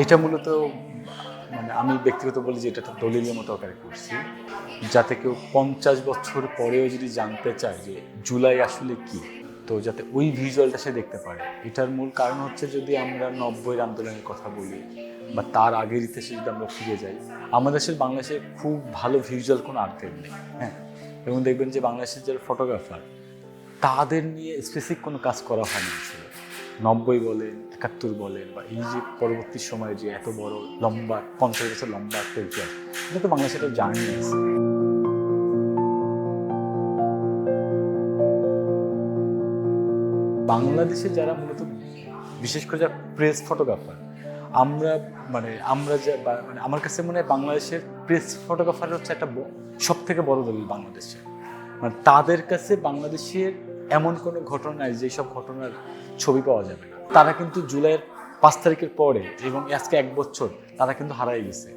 এটা মূলত মানে আমি ব্যক্তিগত বলি যে এটা দলিলের মতো আকারে করছি। যাতে কেউ পঞ্চাশ বছর পরেও যদি জানতে চায় যে জুলাই আসলে কি, তো যাতে ওই ভিজুয়ালটা সে দেখতে পারে। এটার মূল কারণ হচ্ছে যদি আমরা নব্বইয়ের আন্দোলনের কথা বলি, বা তার আগের ইতিহাসে যদি আমরা ফিরে যাই, আমাদের দেশের বাংলাদেশে খুব ভালো ভিজুয়াল কোনো আর্টের নেই হ্যাঁ? এবং দেখবেন যে বাংলাদেশের যারা ফটোগ্রাফার তাদের নিয়ে স্পেসিফিক কোনো কাজ করা হয়নি নব্বই বলেন একাত্তর বলেন বা এই যে পরবর্তী সময়ে যে এত বড় লম্বা, পঞ্চাশ বছর লম্বা একটা ইতিহাস, এটা তো বাংলাদেশে একটা জার্নি আছে। বাংলাদেশে যারা মূলত, বিশেষ করে যারা প্রেস ফটোগ্রাফার আমরা মানে আমরা যা মানে আমার কাছে মনে হয় বাংলাদেশের প্রেস ফটোগ্রাফার হচ্ছে একটা সব থেকে বড় দলিল বাংলাদেশে মানে তাদের কাছে বাংলাদেশের এমন কোনো ঘটনা নাই যেসব ঘটনার ছবি পাওয়া যাবে তারা কিন্তু জুলাইয়ের পাঁচ তারিখের পরে এবং আজকে এক বছর তারা কিন্তু হারাই গেছে।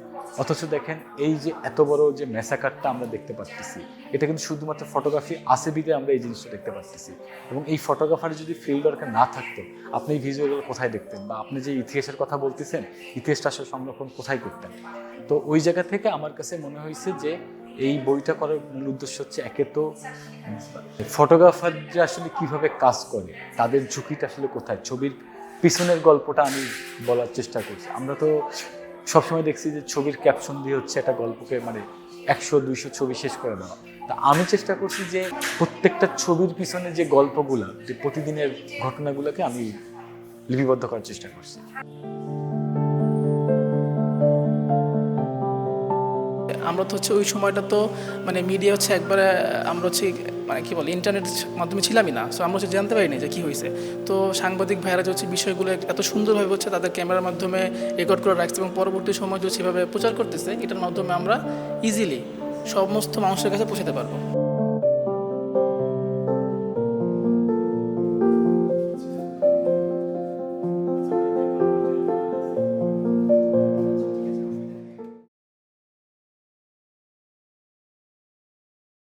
অথচ দেখেন এই যে এত বড় যে মেসাকারটা আমরা দেখতে পাচ্ছি এটা কিন্তু শুধুমাত্র ফটোগ্রাফি আসেবিতে আমরা এই জিনিসটা দেখতে পাচ্ছি এবং এই ফটোগ্রাফার যদি ফিল্ড ওয়ার্কার না থাকতো, আপনি এই ভিজুয়ালগুলো কোথায় দেখতেন বা আপনি যে ইতিহাসের কথা বলতেছেন, ইতিহাসটা আসলে সংরক্ষণ কোথায় করতেন? তো ওই জায়গা থেকে আমার কাছে মনে হয়েছে যে এই বইটা করার মূল উদ্দেশ্য হচ্ছে একে তো ফটোগ্রাফাররা আসলে কীভাবে কাজ করে, তাদের ঝুঁকিটা আসলে কোথায়? ছবির পিছনের গল্পটা আমি বলার চেষ্টা করছি। আমরা তো সবসময় দেখছি যে ছবির ক্যাপশন দিয়ে হচ্ছে একটা গল্পকে মানে একশো, দুইশো ছবি শেষ করে দেওয়া। তা আমি চেষ্টা করছি যে প্রত্যেকটা ছবির পিছনে যে গল্পগুলা, যে প্রতিদিনের ঘটনাগুলোকে আমি লিপিবদ্ধ করার চেষ্টা করছি। আমরা তো হচ্ছে ওই সময়টা তো মানে মিডিয়া হচ্ছে একবারে, আমরা হচ্ছে মানে কী বলে ইন্টারনেট মাধ্যমে ছিলামই না। সো আমরা হচ্ছে জানতে পারিনি যে কী হয়েছে। তো সাংবাদিক ভাইরা যে হচ্ছে বিষয়গুলো এত সুন্দরভাবে হচ্ছে তাদের ক্যামেরার মাধ্যমে রেকর্ড করে রাখছে এবং পরবর্তী সময় যে সেভাবে প্রচার করতেছে, এটার মাধ্যমে আমরা ইজিলি সমস্ত মানুষের কাছে পৌঁছাতে পারব।